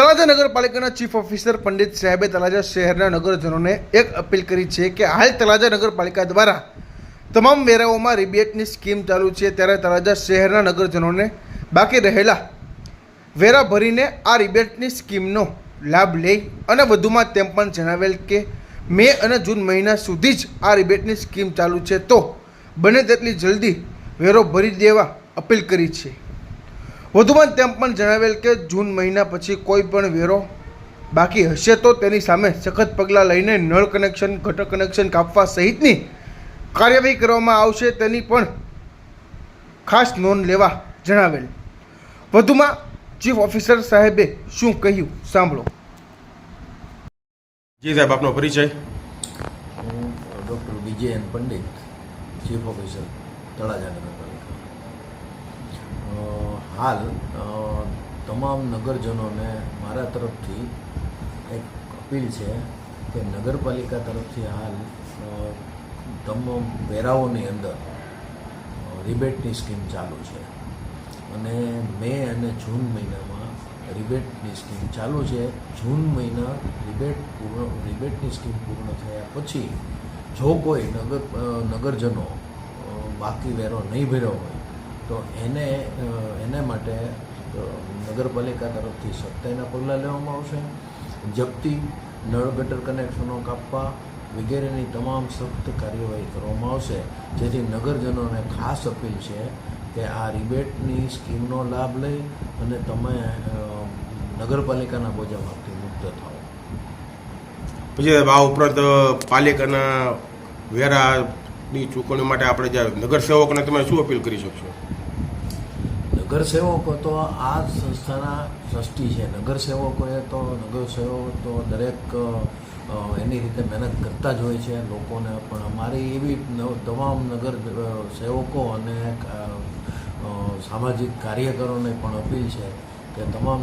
તળાજા નગરપાલિકાના chief officer Pandit સાહેબે તળાજા શહેરના નગરજનોને એક અપીલ કરી છે કે હાલ તળાજા નગરપાલિકા દ્વારા તમામ વેરાઓમાં રિબેટની સ્કીમ ચાલુ છે ત્યારે તળાજા શહેરના નગરજનોને બાકી રહેલા વેરા ભરીને આ રિબેટની સ્કીમનો લાભ લે અને વધુમાં તેમ પણ જણાવેલ કે મે અને જૂન મહિના સુધી જ આ રિબેટની સ્કીમ ચાલુ છે તો બને તેટલી જલ્દી વેરો ભરી દેવા અપીલ કરી છે. વધુમાં તેમ પણ જણાવેલ કે જૂન મહિના પછી કોઈ પણ વેરો બાકી હશે તો તેની સામે સખત પગલાં લઈને નળ કનેક્શન ગટર કનેક્શન કાપવા સહિતની કાર્યવાહી કરવામાં આવશે તેની પણ ખાસ નોંધ લેવા જણાવેલ. વધુમાં ચીફ ઓફિસર સાહેબે શું કહ્યું? સાંભળો. જી સાહેબ આપનો પરિચય. હું doctor Vijay N Pandit chief officer Talaja નગરપાલિકા. હાલ તમામ નગરજનોને મારા તરફથી એક અપીલ છે કે નગરપાલિકા તરફથી હાલ તમામ વેરાઓની અંદર રિબેટની સ્કીમ ચાલુ છે. અને મે અને જૂન મહિનામાં રિબેટની સ્કીમ ચાલુ છે. જૂન મહિના રિબેટ પૂર્ણ, રિબેટની સ્કીમ પૂર્ણ થયા પછી જો કોઈ નગર નગરજનો બાકી વેરો નહીં ભર્યો હોય, તો એને એને માટે નગરપાલિકા તરફથી સખ્તાઈના પગલાં લેવામાં આવશે. જપ્તી, નળ ગટર કનેક્શનો કાપવા વગેરેની તમામ સખ્ત કાર્યવાહી કરવામાં આવશે. જેથી નગરજનોને ખાસ અપીલ છે કે આ રિબેટની સ્કીમનો લાભ લઈ અને તમે નગરપાલિકાના બોજામાંથી મુક્ત થાઓ. પછી આ ઉપરાંત પાલિકાના વેરાની ચૂકવણી માટે આપણે જે નગરસેવકોને તમે શું અપીલ કરી શકશો? નગરસેવકો તો આ સંસ્થાના ટ્રસ્ટી છે. નગરસેવકોએ તો નગરસેવકો તો દરેક એની રીતે મહેનત કરતા જ હોય છે લોકોને. પણ અમારી એવી તમામ નગર સેવકો અને સામાજિક કાર્યકરોને પણ અપીલ છે કે તમામ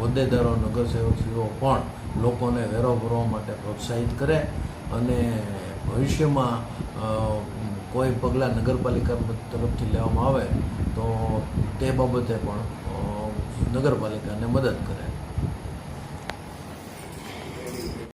હોદ્દેદારો નગરસેવકીઓ પણ લોકોને વેરો ભરવા માટે પ્રોત્સાહિત કરે અને ભવિષ્યમાં કોઈ પગલાં નગરપાલિકા તરફથી લેવામાં આવે તો તે બાબતે પણ નગરપાલિકાને મદદ કરે